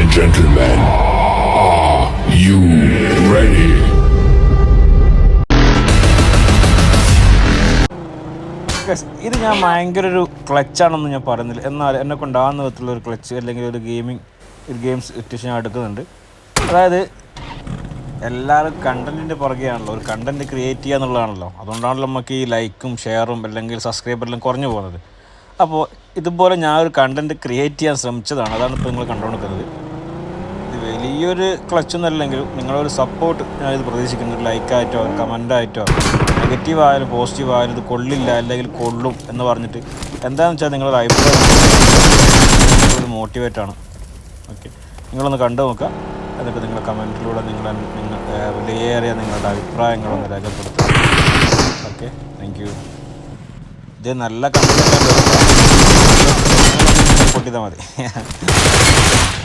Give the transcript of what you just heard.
and gentlemen, are you ready? ഇത് ഞാൻ ഭയങ്കര ഒരു ക്ലച്ചാണെന്ന് ഞാൻ പറയുന്നില്ല. എന്നാൽ എന്നെ കൊണ്ടാകുന്ന വിധത്തിലുള്ള ഒരു ക്ലച്ച് അല്ലെങ്കിൽ ഒരു ഗെയിമിംഗ് ഒരു ഗെയിംസ് സിറ്റുവേഷൻ ഞാൻ എടുക്കുന്നുണ്ട്. അതായത് എല്ലാവരും കണ്ടന്റിന്റെ പുറകെയാണല്ലോ. ഒരു കണ്ടന്റ് ക്രിയേറ്റ് ചെയ്യുക എന്നുള്ളതാണല്ലോ. അതുകൊണ്ടാണല്ലോ നമുക്ക് ഈ ലൈക്കും ഷെയറും അല്ലെങ്കിൽ സബ്സ്ക്രൈബറിലും കുറഞ്ഞു പോകുന്നത്. അപ്പോൾ ഇതുപോലെ ഞാൻ ഒരു കണ്ടന്റ് ക്രിയേറ്റ് ചെയ്യാൻ ശ്രമിച്ചതാണ്. അതാണ് ഇപ്പോൾ നിങ്ങൾ കണ്ടുകൊണ്ടിരിക്കുന്നത്. വലിയൊരു ക്ലച്ചൊന്നും അല്ലെങ്കിലും നിങ്ങളൊരു സപ്പോർട്ട് ഞാനിത് പ്രതീക്ഷിക്കുന്നു. ലൈക്കായിട്ടോ കമന്റായിട്ടോ നെഗറ്റീവ് ആയാലും പോസിറ്റീവ് ആയാലും ഇത് കൊള്ളില്ല അല്ലെങ്കിൽ കൊള്ളും എന്ന് പറഞ്ഞിട്ട് എന്താണെന്ന് വെച്ചാൽ നിങ്ങളൊരു അഭിപ്രായം ഒരു മോട്ടിവേറ്റാണ് ഓക്കെ നിങ്ങളൊന്ന് കണ്ടു നോക്കുക. എന്നിട്ട് നിങ്ങൾ കമന്റിലൂടെ നിങ്ങൾ നിങ്ങൾ വിലയേറിയ നിങ്ങളുടെ അഭിപ്രായങ്ങളൊന്ന് രേഖപ്പെടുത്തുക. ഓക്കെ താങ്ക് യു ഇത് നല്ല കമന്റ് പൊട്ടിയതാൽ മതി.